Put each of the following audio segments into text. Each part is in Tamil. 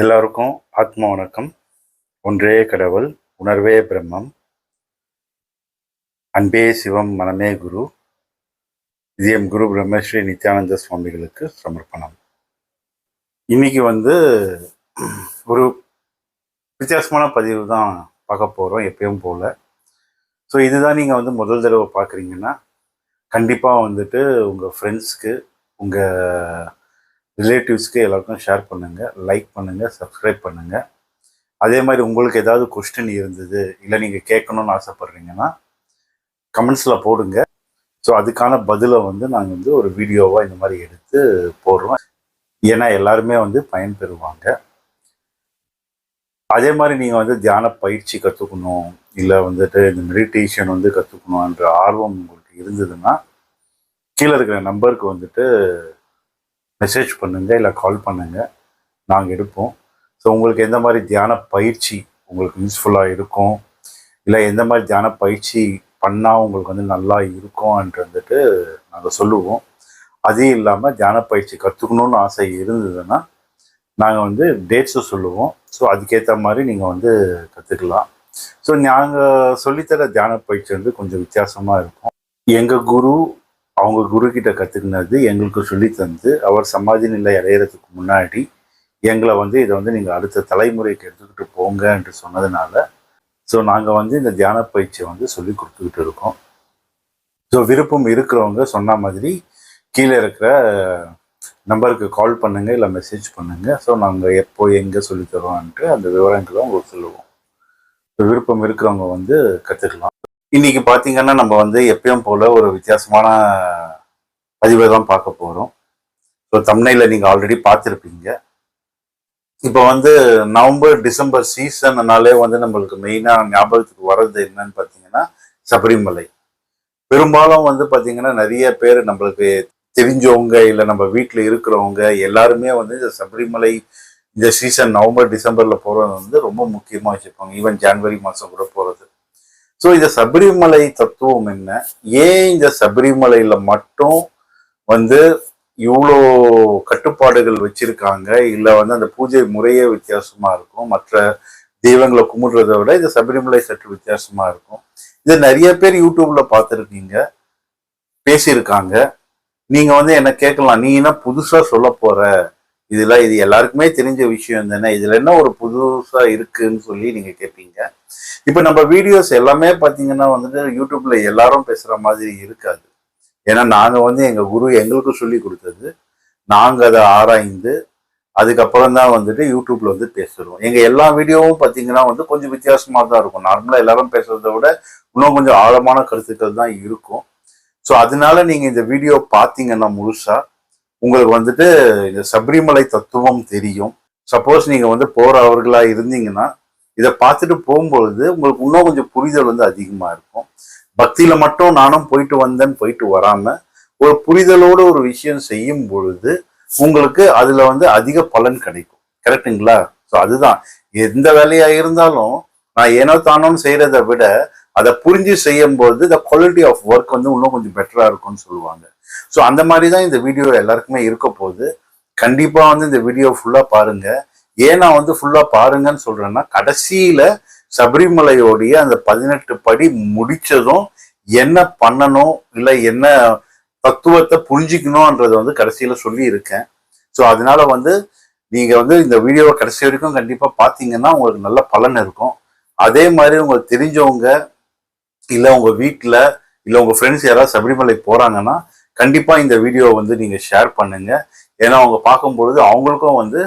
எல்லாருக்கும் ஆத்ம வணக்கம். ஒன்றே கடவுள் உணர்வே பிரம்மம். அன்பே சிவம் மனமே குரு. இது எம் குரு பிரம்மஸ்ரீ நித்யானந்த சுவாமிகளுக்கு சமர்ப்பணம். இன்னைக்கு வந்து ஒரு வித்தியாசமான பதிவு தான் பார்க்க போகிறோம் எப்பயும் போல். ஸோ இதுதான் நீங்கள் வந்து முதல் தடவை பார்க்குறீங்கன்னா கண்டிப்பாக வந்துட்டு உங்கள் ஃப்ரெண்ட்ஸ்க்கு உங்கள் ரிலேட்டிவ்ஸ்க்கு எல்லாருக்கும் ஷேர் பண்ணுங்கள் லைக் பண்ணுங்கள் சப்ஸ்கிரைப் பண்ணுங்கள் அதே மாதிரி உங்களுக்கு ஏதாவது கொஸ்டின் இருந்தது இல்லை நீங்கள் கேட்கணும்னு ஆசைப்பட்றீங்கன்னா கமெண்ட்ஸில் போடுங்க. ஸோ அதுக்கான பதிலை வந்து நாங்கள் வந்து ஒரு வீடியோவாக இந்த மாதிரி எடுத்து போடுறோம். ஏன்னா எல்லாருமே வந்து பயன்பெறுவாங்க. அதே மாதிரி நீங்கள் வந்து தியான பயிற்சி கற்றுக்கணும் இல்லை வந்துட்டு இந்த மெடிடேஷன் வந்து கற்றுக்கணுன்ற ஆர்வம் உங்களுக்கு இருந்ததுன்னா கீழே இருக்கிற நம்பருக்கு வந்துட்டு மெசேஜ் பண்ணுங்கள் இல்லை கால் பண்ணுங்கள் நாங்கள் எடுப்போம். ஸோ உங்களுக்கு எந்த மாதிரி தியான பயிற்சி உங்களுக்கு யூஸ்ஃபுல்லாக இருக்கும்? இல்லை எந்த மாதிரி தியான பயிற்சி பண்ணால் உங்களுக்கு வந்து நல்லா இருக்கும்ன்ட்டு வந்துட்டு நாங்கள் சொல்லுவோம். அதே இல்லாமல் தியான பயிற்சி கற்றுக்கணும்னு ஆசை இருந்ததுன்னா நாங்கள் வந்து டேட்ஸும் சொல்லுவோம். ஸோ அதுக்கேற்ற மாதிரி நீங்கள் வந்து கற்றுக்கலாம் ஸோ நாங்கள் சொல்லித்தர தியான பயிற்சி வந்து கொஞ்சம் வித்தியாசமாக இருக்கும். எங்கள் குரு அவங்க குரு கிட்ட கற்றுக்கினது எங்களுக்கு சொல்லி தந்து அவர் சமாதி நிலை அடையிறதுக்கு முன்னாடி எங்களை வந்து இதை வந்து நீங்கள் அடுத்த தலைமுறைக்கு எடுத்துக்கிட்டு போங்க என்று சொன்னதுனால ஸோ நாங்கள் வந்து இந்த தியான பயிற்சியை வந்து சொல்லி கொடுத்துக்கிட்டு இருக்கோம். ஸோ விருப்பம் இருக்கிறவங்க சொன்ன மாதிரி கீழே இருக்கிற நம்பருக்கு கால் பண்ணுங்கள் இல்லை மெசேஜ் பண்ணுங்கள் ஸோ நாங்கள் எப்போ எங்கே சொல்லித்தரோன்ட்டு அந்த விவரங்களை உங்களுக்கு சொல்லுவோம். விருப்பம் இருக்கிறவங்க வந்து கற்றுக்கலாம் இன்னைக்கு பார்த்தீங்கன்னா நம்ம வந்து எப்பயும் போல ஒரு வித்தியாசமான பதிவை தான் பார்க்க போகிறோம் ஸோ தமிழில் நீங்கள் ஆல்ரெடி பார்த்துருப்பீங்க. இப்போ வந்து நவம்பர் டிசம்பர் சீசன்னாலே வந்து நம்மளுக்கு மெயினாக ஞாபகத்துக்கு வர்றது என்னன்னு பார்த்தீங்கன்னா சபரிமலை. பெரும்பாலும் வந்து பார்த்தீங்கன்னா நிறைய பேர் நம்மளுக்கு தெரிஞ்சவங்க இல்லை நம்ம வீட்டில் இருக்கிறவங்க எல்லாருமே வந்து இந்த சபரிமலை இந்த சீசன் நவம்பர் டிசம்பரில் போகிறது வந்து ரொம்ப முக்கியமாக வச்சுருப்பாங்க ஈவன் ஜான்வரி மாதம் கூட போகிறது ஸோ இந்த சபரிமலை தத்துவம் என்ன? ஏன் இந்த சபரிமலையில மட்டும் வந்து இவ்வளோ கட்டுப்பாடுகள் வச்சிருக்காங்க? இல்லை வந்து அந்த பூஜை முறையே வித்தியாசமா இருக்கும்? மற்ற தெய்வங்களை கும்பிடுறத விட இந்த சபரிமலை சற்று வித்தியாசமா இருக்கும். இது நிறைய பேர் யூடியூப்ல பார்த்துருக்கீங்க. பேசியிருக்காங்க. நீங்க வந்து என்ன கேட்கலாம்? நீ என்ன புதுசா சொல்ல போற? இதெல்லாம் இது எல்லாருக்குமே தெரிஞ்ச விஷயம் தானே இதுல என்ன ஒரு புதுசா இருக்குன்னு சொல்லி நீங்க கேட்பீங்க இப்போ நம்ம வீடியோஸ் எல்லாமே பார்த்தீங்கன்னா வந்துட்டு யூடியூப்ல எல்லாரும் பேசுற மாதிரி இருக்காது. ஏன்னா நாங்க வந்து எங்க குரு எங்களுக்கு சொல்லி கொடுத்தது. நாங்க அதை ஆராய்ந்து அதுக்கப்புறம் தான் வந்துட்டு யூடியூப்ல வந்து பேசுறோம். எங்க எல்லா வீடியோவும் பார்த்தீங்கன்னா வந்து கொஞ்சம் வித்தியாசமா தான் இருக்கும். நார்மலா எல்லாரும் பேசுறதை விட இன்னும் கொஞ்சம் ஆழமான கருத்துக்கள் தான் இருக்கும். ஸோ அதனால நீங்க இந்த வீடியோ பார்த்தீங்கன்னா முழுசா உங்களுக்கு வந்துட்டு இந்த சபரிமலை தத்துவம் தெரியும். சப்போஸ் நீங்கள் வந்து போறவர்களா இருந்தீங்கன்னா இதை பார்த்துட்டு போகும்பொழுது உங்களுக்கு இன்னும் கொஞ்சம் புரிதல் வந்து அதிகமாக இருக்கும். பக்தியில் மட்டும் நானும் போயிட்டு வந்தேன்னு போயிட்டு வராமல் ஒரு புரிதலோட ஒரு விஷயம் செய்யும் பொழுது உங்களுக்கு அதில் வந்து அதிக பலன் கிடைக்கும். கரெக்டுங்களா ஸோ அதுதான். எந்த வேலையாக இருந்தாலும் நான் ஏனோ தானோன்னு செய்கிறத விட அதை புரிஞ்சு செய்யும் போது த குவாலிட்டி ஆஃப் ஒர்க் வந்து இன்னும் கொஞ்சம் பெட்டராக இருக்கும்னு சொல்லுவாங்க. ஸோ அந்த மாதிரி தான் இந்த வீடியோ எல்லாருக்குமே இருக்க போகுது. கண்டிப்பாக வந்து இந்த வீடியோ ஃபுல்லாக பாருங்க. ஏன் நான் வந்து ஃபுல்லாக பாருங்கன்னு சொல்கிறேன்னா கடைசியில் சபரிமலையோடைய அந்த பதினெட்டு படி முடித்ததும் என்ன பண்ணணும் இல்லை என்ன தத்துவத்தை புரிஞ்சுக்கணும்ன்றத வந்து கடைசியில் சொல்லி இருக்கேன் ஸோ அதனால வந்து நீங்கள் வந்து இந்த வீடியோவை கடைசி வரைக்கும் கண்டிப்பாக பார்த்தீங்கன்னா உங்களுக்கு நல்ல பலன் இருக்கும். அதே மாதிரி உங்களுக்கு தெரிஞ்சவங்க இல்லை உங்கள் வீட்டில் இல்லை உங்கள் ஃப்ரெண்ட்ஸ் யாராவது சபரிமலை போகிறாங்கன்னா கண்டிப்பாக இந்த வீடியோவை வந்து நீங்கள் ஷேர் பண்ணுங்க. ஏன்னா அவங்க பார்க்கும்பொழுது அவங்களுக்கும் வந்து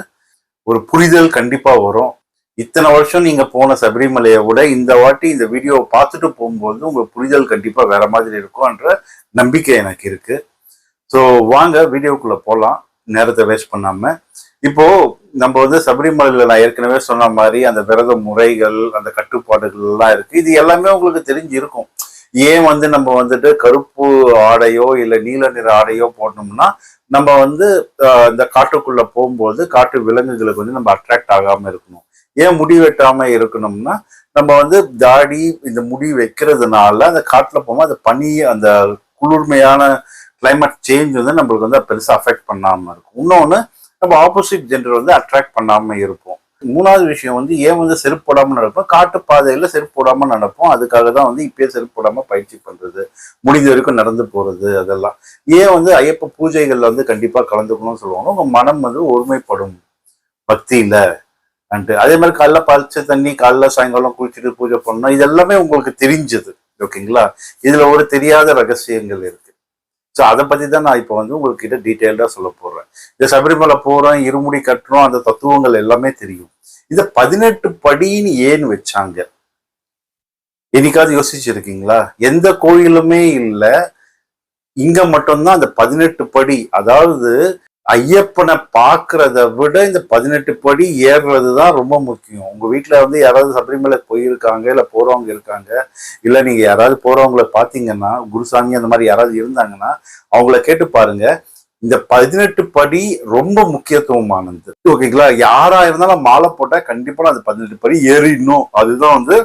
ஒரு புரிதல் கண்டிப்பாக வரும். இத்தனை வருஷம் நீங்கள் போன சபரிமலையை விட இந்த வாட்டி இந்த வீடியோவை பார்த்துட்டு போகும்போது உங்களுக்கு புரிதல் கண்டிப்பாக வேற மாதிரி இருக்கும்ன்ற நம்பிக்கை எனக்கு இருக்குது ஸோ வாங்க வீடியோக்குள்ளே போகலாம் நேரத்தை வேஸ்ட் பண்ணாமல் இப்போ நம்ம வந்து சபரிமலையில நான் ஏற்கனவே சொன்ன மாதிரி அந்த விரத முறைகள் அந்த கட்டுப்பாடுகள் எல்லாம் இருக்கு. இது எல்லாமே உங்களுக்கு தெரிஞ்சு இருக்கும் ஏன் வந்து நம்ம வந்துட்டு கருப்பு ஆடையோ இல்லை நீல நிற ஆடையோ போட்டோம்னா நம்ம வந்து இந்த காட்டுக்குள்ள போகும்போது காட்டு விலங்குகளுக்கு வந்து நம்ம அட்ராக்ட் ஆகாம இருக்கணும். ஏன் முடி வெட்டாம இருக்கணும்னா நம்ம வந்து தாடி இந்த முடி வைக்கிறதுனால அந்த காட்டுல போகும்போது அந்த பனி அந்த குளிர்மையான கிளைமேட் சேஞ்ச் வந்து நம்மளுக்கு வந்து பெருசா அஃபெக்ட் பண்ணாம இருக்கும். இன்னொன்னு நம்ம ஆப்போசிட் ஜெண்டர் வந்து அட்ராக்ட் பண்ணாமல் இருப்போம். மூணாவது விஷயம் வந்து ஏன் வந்து செருப்பு போடாமல் நடப்போம்? காட்டு பாதையில் செருப்பு போடாமல் நடப்போம். அதுக்காக தான் வந்து இப்பயே செருப்பு போடாமல் பயிற்சி பண்ணுறது முடிஞ்ச வரைக்கும் நடந்து போகிறது அதெல்லாம். ஏன் வந்து ஐயப்ப பூஜைகளில் வந்து கண்டிப்பாக கலந்துக்கணும்னு சொல்லுவாங்க? உங்கள் மனம் வந்து ஒருமைப்படும் பக்தியில். அண்டு அதே மாதிரி காலைல பறிச்ச தண்ணி காலைல சாயங்காலம் குளிச்சுட்டு பூஜை பண்ணணும் இது எல்லாமே உங்களுக்கு தெரிஞ்சது. ஓகேங்களா இதில் ஒரு தெரியாத ரகசியங்கள் இருக்கு. ஸோ அதை பத்தி தான் நான் இப்போ வந்து உங்ககிட்ட டீட்டெயில்டாக சொல்ல போறேன். இந்த சபரிமலை போறோம் இருமுடி கட்டுறோம் அந்த தத்துவங்கள் எல்லாமே தெரியும். இதை பதினெட்டு படின்னு ஏன் வச்சாங்க? என்னைக்காவது யோசிச்சிருக்கீங்களா? எந்த கோயிலுமே இல்லை. இங்க மட்டும்தான் அந்த பதினெட்டு படி. அதாவது ஐயப்பனை பார்க்கறத விட இந்த பதினெட்டு படி ஏறுறது தான் ரொம்ப முக்கியம். உங்க வீட்டில் வந்து யாராவது சபரிமலை போயிருக்காங்க இல்லை போறவங்க இருக்காங்க இல்லை நீங்க யாராவது போறவங்கள பார்த்தீங்கன்னா குருசாமி அந்த மாதிரி யாராவது இருந்தாங்கன்னா அவங்கள கேட்டு பாருங்க. இந்த பதினெட்டு படி ரொம்ப முக்கியத்துவமானது. ஓகேங்களா யாரா இருந்தாலும் மாலை போட்டால் கண்டிப்பாக அந்த பதினெட்டு படி ஏறிடணும். அதுதான் வந்து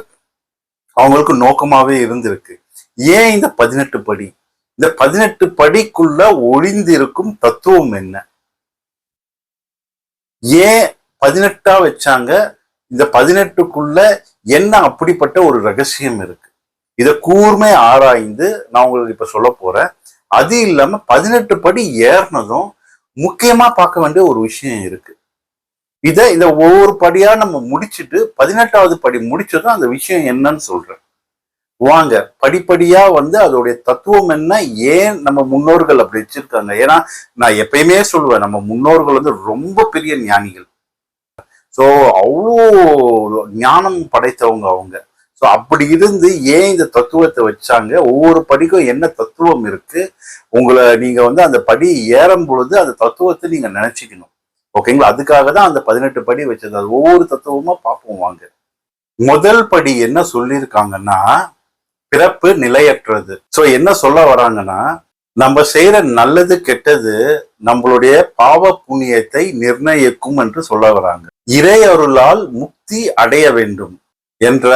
அவங்களுக்கு நோக்கமாகவே இருந்திருக்கு. ஏன் இந்த பதினெட்டு படி? இந்த பதினெட்டு படிக்குள்ள ஒளிந்திருக்கும் தத்துவம் என்ன? ஏன் பதினெட்டா வச்சாங்க? இந்த பதினெட்டுக்குள்ள என்ன அப்படிப்பட்ட ஒரு ரகசியம் இருக்கு? இதை கூர்மை ஆராய்ந்து நான் உங்களுக்கு இப்ப சொல்ல போறேன். அது இல்லாம பதினெட்டு படி ஏறினதும் முக்கியமா பார்க்க வேண்டிய ஒரு விஷயம் இருக்கு. இதை இந்த ஒவ்வொரு படியா நம்ம முடிச்சுட்டு பதினெட்டாவது படி முடிச்சதும் அந்த விஷயம் என்னன்னு சொல்றேன். வாங்க. படிப்படியா வந்து அதோடைய தத்துவம் என்ன? ஏன் நம்ம முன்னோர்கள் அப்படி வச்சிருக்காங்க? ஏன்னா நான் எப்பயுமே சொல்லுவேன் நம்ம முன்னோர்கள் வந்து ரொம்ப பெரிய ஞானிகள். ஸோ அவ்வளோ ஞானம் படைத்தவங்க அவங்க. ஸோ அப்படி இருந்து ஏன் இந்த தத்துவத்தை வச்சாங்க? ஒவ்வொரு படிக்கும் என்ன தத்துவம் இருக்கு? உங்களை நீங்க வந்து அந்த படி ஏறும் பொழுது அந்த தத்துவத்தை நீங்க நினைச்சுக்கணும். ஓகேங்களா? அதுக்காக தான் அந்த பதினெட்டு படி வச்சது. அது ஒவ்வொரு தத்துவமா பார்ப்போம் வாங்க. முதல் படி என்ன சொல்லியிருக்காங்கன்னா பிறப்பு நிலையற்றது. சோ என்ன சொல்ல வராங்கன்னா நம்ம செய்யற நல்லது கெட்டது நம்மளுடைய பாவ புண்ணியத்தை நிர்ணயிக்கும் என்று சொல்ல வராங்க. இறையருளால் முக்தி அடைய வேண்டும் என்ற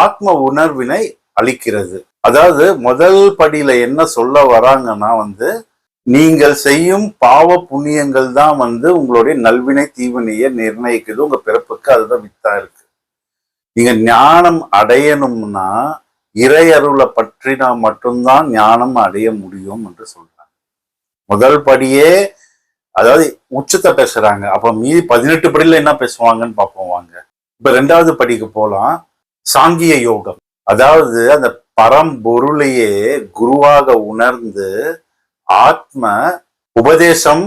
ஆத்ம உணர்வினை அளிக்கிறது. அதாவது முதல் படியில என்ன சொல்ல வராங்கன்னா வந்து நீங்கள் செய்யும் பாவ புண்ணியங்கள் தான் வந்து உங்களுடைய நல்வினை தீவினையை நிர்ணயிக்குது உங்க பிறப்புக்கு அதுதான் வித்தா இருக்கு. நீங்க ஞானம் அடையணும்னா இறையருளை பற்றினா மட்டும்தான் ஞானம் அடைய முடியும் என்று சொல்றாங்க. முதல் படியே அதாவது உச்சத்தை பேசுறாங்க. அப்ப மீதி பதினெட்டு படியில என்ன பேசுவாங்கன்னு பார்ப்போம் வாங்க. இப்ப ரெண்டாவது படிக்கு போலாம். சாங்கிய யோகம். அதாவது அந்த பரம்பொருளையே குருவாக உணர்ந்து ஆத்ம உபதேசம்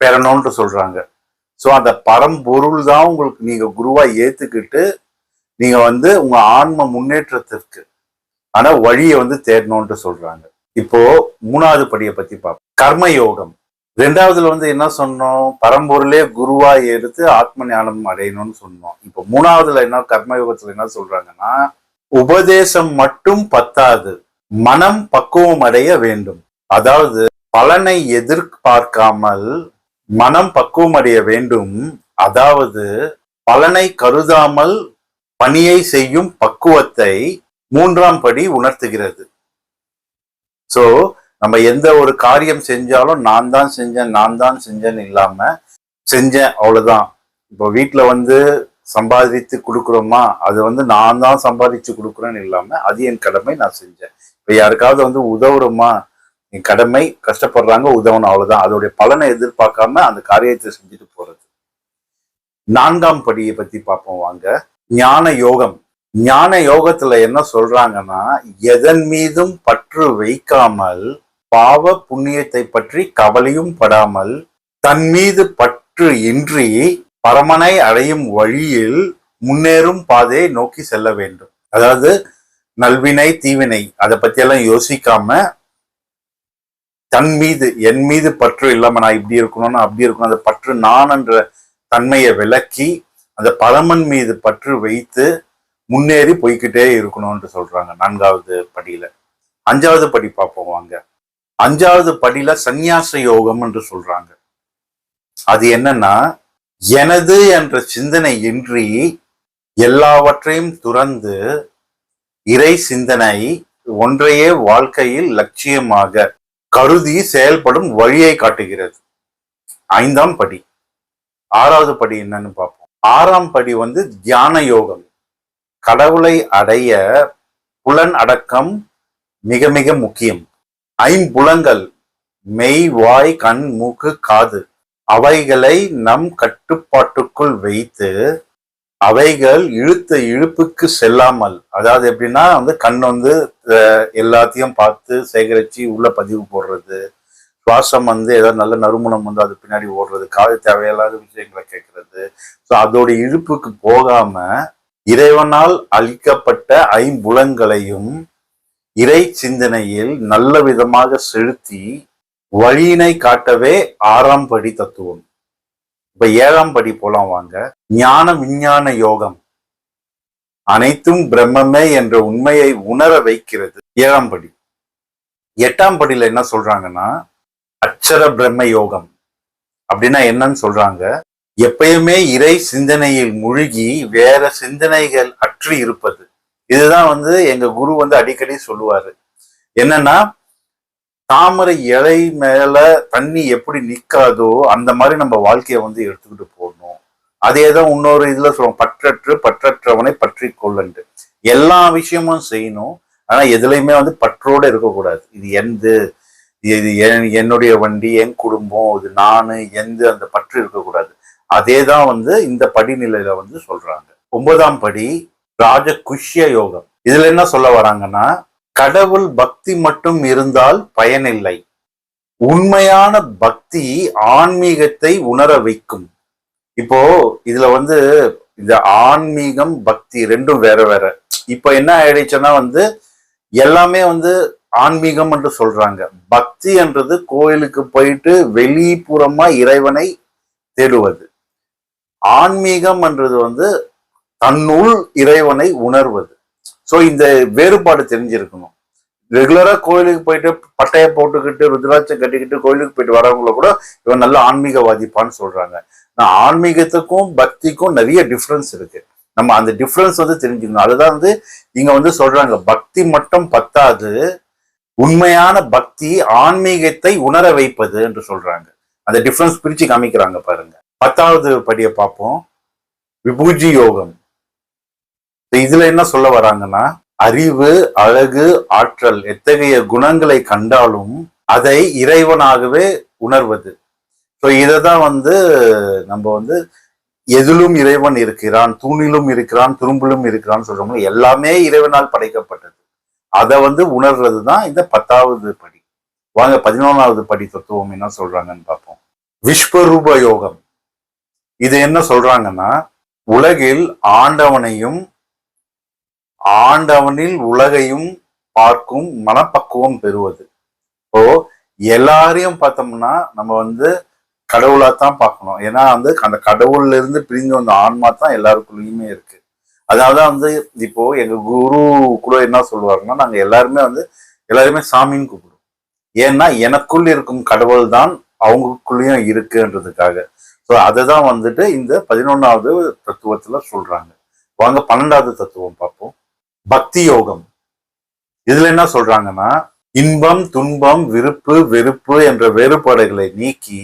பெறணும்னு சொல்றாங்க. சோ அந்த பரம்பொருள் தான் உங்களுக்கு நீங்க குருவா ஏத்துக்கிட்டு நீங்க வந்து உங்க ஆன்ம முன்னேற்றத்திற்கு ஆனா வழியை வந்து தேடணும்ன்ட்டு சொல்றாங்க. இப்போ மூணாவது படியை பத்தி பார்ப்போம் கர்ம யோகம் ரெண்டாவதுல வந்து என்ன சொன்னோம்? பரம்பொருளே குருவா எடுத்து ஆத்ம ஞானம் அடையணும்னு சொன்னோம். இப்போ மூணாவதுல என்ன கர்மயோகத்துல என்ன சொல்றாங்கன்னா உபதேசம் மட்டும் பத்தாது மனம் பக்குவம் அடைய வேண்டும். அதாவது பலனை எதிர்பார்க்காமல் மனம் பக்குவம் அடைய வேண்டும். அதாவது பலனை கருதாமல் பணியை செய்யும் பக்குவத்தை மூன்றாம் படி உணர்த்துகிறது. ஸோ நம்ம எந்த ஒரு காரியம் செஞ்சாலும் நான் தான் செஞ்சேன் நான் தான் செஞ்சேன்னு இல்லாம செஞ்சேன் அவ்வளவுதான். இப்போ வீட்டில் வந்து சம்பாதித்து கொடுக்குறோமா? அது வந்து நான் தான் சம்பாதிச்சு கொடுக்குறேன்னு இல்லாம அது என் கடமை நான் செஞ்சேன். இப்போ யாருக்காவது வந்து உதவுறோமா? என் கடமை கஷ்டப்படுறாங்க உதவணும் அவ்வளவுதான். அதோடைய பலனை எதிர்பார்க்காம அந்த காரியத்தை செஞ்சுட்டு போறது. நான்காம் படியை பத்தி பார்ப்போம் வாங்க. ஞான யோகம். ஞான யோகத்துல என்ன சொல்றாங்கன்னா எதன் மீதும் பற்று வைக்காமல் பாவ புண்ணியத்தை பற்றி கவலையும் படாமல் தன் மீது பற்று இன்றி பரமனை அடையும் வழியில் முன்னேறும் பாதையை நோக்கி செல்ல வேண்டும். அதாவது நல்வினை தீவினை அதை பத்தியெல்லாம் யோசிக்காம தன் மீது என் மீது பற்று இல்லாம நான் இப்படி இருக்கணும்னு அப்படி இருக்கணும் அந்த பற்று நான் என்ற தன்மையை விளக்கி அந்த பரமன் மீது பற்று வைத்து முன்னேறி போய்கிட்டே இருக்கணும்னு சொல்றாங்க நான்காவது படியில. அஞ்சாவது படி பார்ப்போம் வாங்க. அஞ்சாவது படியில சந்நியாச யோகம் என்று சொல்றாங்க. அது என்னன்னா எனது என்ற சிந்தனை இன்றி எல்லாவற்றையும் துறந்து இறை சிந்தனை ஒன்றையே வாழ்க்கையில் லட்சியமாக கருதி செயல்படும் வழியை காட்டுகிறது. ஐந்தாம் படி. ஆறாவது படி என்னன்னு பார்ப்போம். ஆறாம் படி வந்து தியான யோகம். கடவுளை அடைய புலன் அடக்கம் மிக மிக முக்கியம். ஐம்புலங்கள் மெய் வாய் கண் மூக்கு காது அவைகளை நம் கட்டுப்பாட்டுக்குள் வைத்து அவைகள் இழுத்த இழுப்புக்கு செல்லாமல் அதாவது எப்படின்னா வந்து கண் வந்து எல்லாத்தையும் பார்த்து சேகரித்து உள்ள பதிவு போடுறது சுவாசம் வந்து ஏதாவது நல்ல நறுமணம் வந்து அது பின்னாடி ஓடுறது காது தேவையில்லாத விஷயங்களை கேட்கறது. ஸோ அதோட இழுப்புக்கு போகாம இறைவனால் அளிக்கப்பட்ட ஐம்புலங்களையும் இறை சிந்தனையில் நல்ல விதமாக செலுத்தி வழியினை காட்டவே ஆறாம் படி தத்துவம். இப்ப ஏழாம் படி போலாம் வாங்க. ஞான விஞ்ஞான யோகம். அனைத்தும் பிரம்மமே என்ற உண்மையை உணர வைக்கிறது. ஏழாம் படி. எட்டாம் படியில என்ன சொல்றாங்கன்னா அச்சர பிரம்ம யோகம் அப்படின்னா என்னன்னு சொல்றாங்க? எப்பயுமே இறை சிந்தனையில் மூழ்கி வேற சிந்தனைகள் அற்று இருப்பது. இதுதான் வந்து எங்க குரு வந்து அடிக்கடி சொல்லுவாரு. என்னன்னா தாமரை இலை மேல தண்ணி எப்படி நிக்காதோ அந்த மாதிரி நம்ம வாழ்க்கையை வந்து எடுத்துக்கிட்டு போடணும் அதே தான் இன்னொரு இதுல சொல்லுவோம் பற்றற்று பற்றற்றவனை பற்றி கொள்ளண்டு. எல்லா விஷயமும் செய்யணும். ஆனா எதுலையுமே வந்து பற்றோட இருக்கக்கூடாது. இது எந்த இது என்- என்னுடைய வண்டி என் குடும்பம் இது நான் எந்த அந்த பற்று இருக்கக்கூடாது. அதே தான் வந்து இந்த படிநிலையில வந்து சொல்றாங்க. ஒன்பதாம் படி ராஜ குஷ்ய யோகம். இதுல என்ன சொல்ல வராங்கன்னா கடவுள் பக்தி மட்டும் இருந்தால் பயனில்லை. உண்மையான பக்தி ஆன்மீகத்தை உணர வைக்கும். இப்போ இதுல வந்து இந்த ஆன்மீகம் பக்தி ரெண்டும் வேற வேற. இப்போ என்ன ஆயிடுச்சுன்னா வந்து எல்லாமே வந்து ஆன்மீகம் என்று சொல்றாங்க. பக்தி என்றது கோயிலுக்கு போயிட்டு வெளிப்புறமா இறைவனை தேடுவது. ஆன்மீகம் என்றது வந்து தன்னுள் இறைவனை உணர்வது. ஸோ இந்த வேறுபாடு தெரிஞ்சிருக்கணும். ரெகுலரா கோயிலுக்கு போயிட்டு பட்டையை போட்டுக்கிட்டு ருத்ராட்சம் கட்டிக்கிட்டு கோயிலுக்கு போயிட்டு வரவங்கள கூட இவன் நல்ல ஆன்மீகவாதிப்பான்னு சொல்றாங்க. நான் ஆன்மீகத்துக்கும் பக்திக்கும் நிறைய டிஃப்ரென்ஸ் இருக்கு. நம்ம அந்த டிஃப்ரென்ஸ் வந்து தெரிஞ்சுக்கணும். அதுதான் வந்து இங்க வந்து சொல்றாங்க. பக்தி மட்டும் பத்தாது உண்மையான பக்தி ஆன்மீகத்தை உணர வைப்பது என்று சொல்றாங்க. அந்த டிஃப்ரென்ஸ் பிரிச்சு காமிக்கிறாங்க பாருங்க. பத்தாவது படியை பார்ப்போம். விபூஜி யோகம். இதுல என்ன சொல்ல வராங்கன்னா அறிவு அழகு ஆற்றல் எத்தகைய குணங்களை கண்டாலும் அதை இறைவனாகவே உணர்வது. ஸோ இதை தான் வந்து நம்ம வந்து எதிலும் இறைவன் இருக்கிறான் தூணிலும் இருக்கிறான் துரும்பிலும் இருக்கிறான்னு சொல்றோம் எல்லாமே இறைவனால் படைக்கப்பட்டது. அதை வந்து உணர்றது தான் இந்த பத்தாவது படி. வாங்க பதினொன்றாவது படி தத்துவம் என்ன சொல்றாங்கன்னு பார்ப்போம். விஸ்வரூப யோகம் இது என்ன சொல்றாங்கன்னா உலகில் ஆண்டவனையும் ஆண்டவனில் உலகையும் பார்க்கும் மனப்பக்குவம் பெறுவது. இப்போ எல்லாரையும் பார்த்தோம்னா நம்ம வந்து கடவுளா தான் பார்க்கணும். ஏன்னா வந்து அந்த கடவுள்ல இருந்து பிரிஞ்சு வந்த ஆன்மா தான் எல்லாருக்குள்ளேயுமே இருக்கு. அதனாலதான் வந்து இப்போ எங்க குரு கூட என்ன சொல்லுவாருன்னா நாங்க எல்லாருமே வந்து எல்லாருமே சாமின்னு கூப்பிடுவோம் ஏன்னா எனக்குள் இருக்கும் கடவுள் தான் அவங்களுக்குள்ளேயும் இருக்குன்றதுக்காக. ஸோ அதை தான் வந்துட்டு இந்த பதினொன்னாவது தத்துவத்துல சொல்றாங்க. வாங்க பன்னெண்டாவது தத்துவம் பார்ப்போம். பக்தி யோகம். இதுல என்ன சொல்றாங்கன்னா இன்பம் துன்பம் விருப்பு வெறுப்பு என்ற வேறுபாடுகளை நீக்கி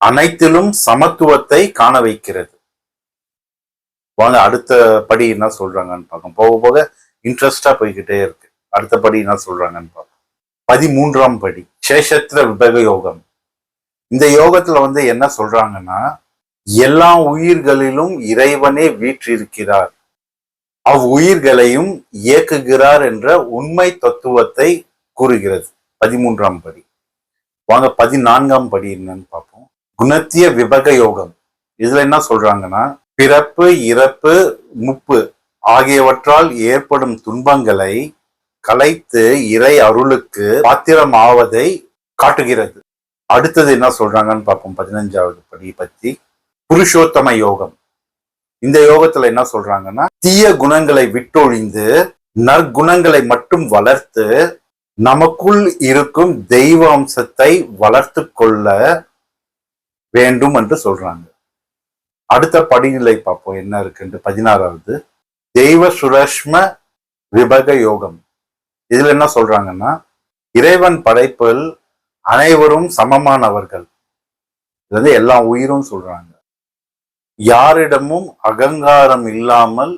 அனைத்திலும் சமத்துவத்தை காண வைக்கிறது. வாங்க அடுத்த படி என்ன சொல்றாங்கன்னு பார்ப்போம். போக போக இன்ட்ரெஸ்டா போய்கிட்டே இருக்கு. அடுத்த படி என்ன சொல்றாங்கன்னு பார்ப்போம். பதிமூன்றாம் படி சேஷத்திர விபக யோகம். இந்த யோகத்துல வந்து என்ன சொல்றாங்கன்னா எல்லா உயிர்களிலும் இறைவனே வீற்றிருக்கிறார். அவ்வுயிர்களையும் இயக்குகிறார் என்ற உண்மை தத்துவத்தை கூறுகிறது. பதிமூன்றாம் படி. வாங்க பதினான்காம் படி என்னன்னு பார்ப்போம். குணத்திய விபக யோகம். இதுல என்ன சொல்றாங்கன்னா பிறப்பு இறப்பு முப்பு ஆகியவற்றால் ஏற்படும் துன்பங்களை கலைத்து இறை அருளுக்கு பாத்திரமாவதை காட்டுகிறது. அடுத்தது என்ன சொல்றாங்கன்னு பார்ப்போம் பதினஞ்சாவது படி பத்தி. புருஷோத்தம யோகம். இந்த யோகத்துல என்ன சொல்றாங்கன்னா தீய குணங்களை விட்டொழிந்து நற்குணங்களை மட்டும் வளர்த்து நமக்குள் இருக்கும் தெய்வ அம்சத்தை வளர்த்து கொள்ள வேண்டும் என்று சொல்றாங்க. அடுத்த படிநிலை பார்ப்போம். என்ன இருக்குன்னு பதினாறாவது. தெய்வ சுரஷ்ம விபக யோகம். இதுல என்ன சொல்றாங்கன்னா இறைவன் படைப்பில் அனைவரும் சமமானவர்கள். இது வந்து எல்லா உயிரும் சொல்றாங்க. யாரிடமும் அகங்காரம் இல்லாமல்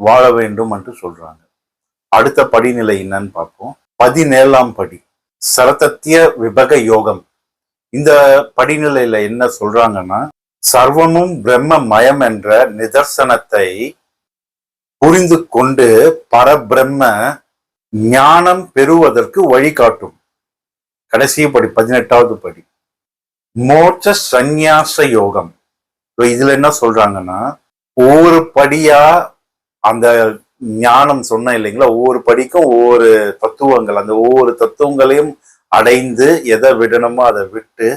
வாழ வேண்டும் என்று சொல்றாங்க. அடுத்த படிநிலை என்னன்னு பார்ப்போம். பதினேழாம் படி சரதத்திய விபக யோகம். இந்த படிநிலையில என்ன சொல்றாங்கன்னா சர்வமும் பிரம்ம மயம் என்ற நிதர்சனத்தை புரிந்து கொண்டு பரபிரம்ம ஞானம் பெறுவதற்கு வழிகாட்டும் கடைசி படி பதினெட்டாவது படி. மோட்ச சந்நியாச யோகம். இப்ப இதுல என்ன சொல்றாங்கன்னா ஒவ்வொரு படியா அந்த ஞானம் சொன்னேன் இல்லைங்களா? ஒவ்வொரு படிக்கும் ஒவ்வொரு தத்துவங்கள். அந்த ஒவ்வொரு தத்துவங்களையும் அடைந்து எதை விடணுமோ அதை விட்டு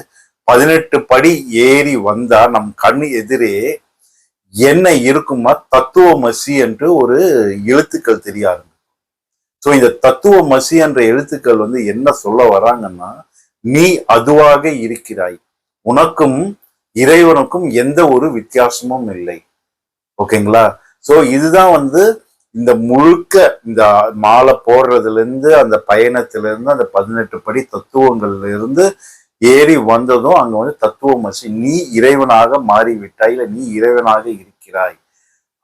பதினெட்டு படி ஏறி வந்தா நம் கண் எதிரே என்ன இருக்குமா தத்துவமசி என்று ஒரு எழுத்துக்கள் தெரிய ஸோ இந்த தத்துவமசி என்ற எழுத்துக்கள் வந்து என்ன சொல்ல வராங்கன்னா நீ அதுவாக இருக்கிறாய். உனக்கும் இறைவனுக்கும் எந்த ஒரு வித்தியாசமும் இல்லை. ஓகேங்களா சோ இதுதான் வந்து இந்த முழுக்க இந்த மாலை போடுறதுல இருந்து அந்த பயணத்துல இருந்து அந்த பதினெட்டு படி தத்துவங்கள்ல இருந்து ஏறி வந்ததும் அங்க வந்து தத்துவமசி நீ இறைவனாக மாறிவிட்டாய் இல்ல நீ இறைவனாக இருக்கிறாய்.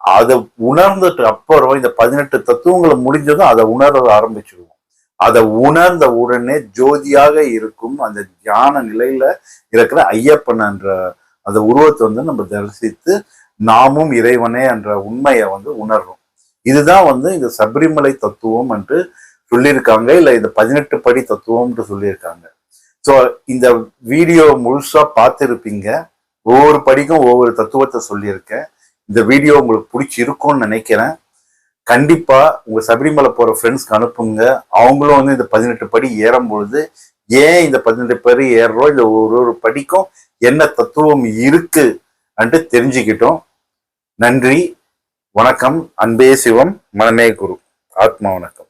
அதை உணர்ந்துட்டு அப்புறம் இந்த பதினெட்டு தத்துவங்களை முடிஞ்சதும் அதை உணர ஆரம்பிச்சிடுவோம் அதை உணர்ந்த உடனே ஜோதியாக இருக்கும் அந்த தியான நிலையில இருக்கிற ஐயப்பன் என்ற அந்த உருவத்தை வந்து நம்ம தரிசித்து நாமும் இறைவனே என்ற உண்மையை வந்து உணர்றோம். இதுதான் வந்து இந்த சபரிமலை தத்துவம் என்று சொல்லியிருக்காங்க இல்ல இந்த பதினெட்டு படி தத்துவம்னு சொல்லியிருக்காங்க. ஸோ இந்த வீடியோ முழுசாக பார்த்துருப்பீங்க. ஒவ்வொரு படிக்கும் ஒவ்வொரு தத்துவத்தை சொல்லியிருக்கேன். இந்த வீடியோ உங்களுக்கு பிடிச்சிருக்கும்னு நினைக்கிறேன். கண்டிப்பாக உங்கள் சபரிமலை போகிற ஃப்ரெண்ட்ஸ்க்கு அனுப்புங்க. அவங்களும் வந்து இந்த பதினெட்டு படி ஏறும் பொழுது ஏன் இந்த பதினெட்டு படி ஏறுறோம்? இந்த ஒரு ஒரு படிக்கும் என்ன தத்துவம் இருக்கு? அன்ட்டு தெரிஞ்சுக்கிட்டோம். நன்றி. வணக்கம். அன்பே சிவம். மனமே குரு. ஆத்மா வணக்கம்.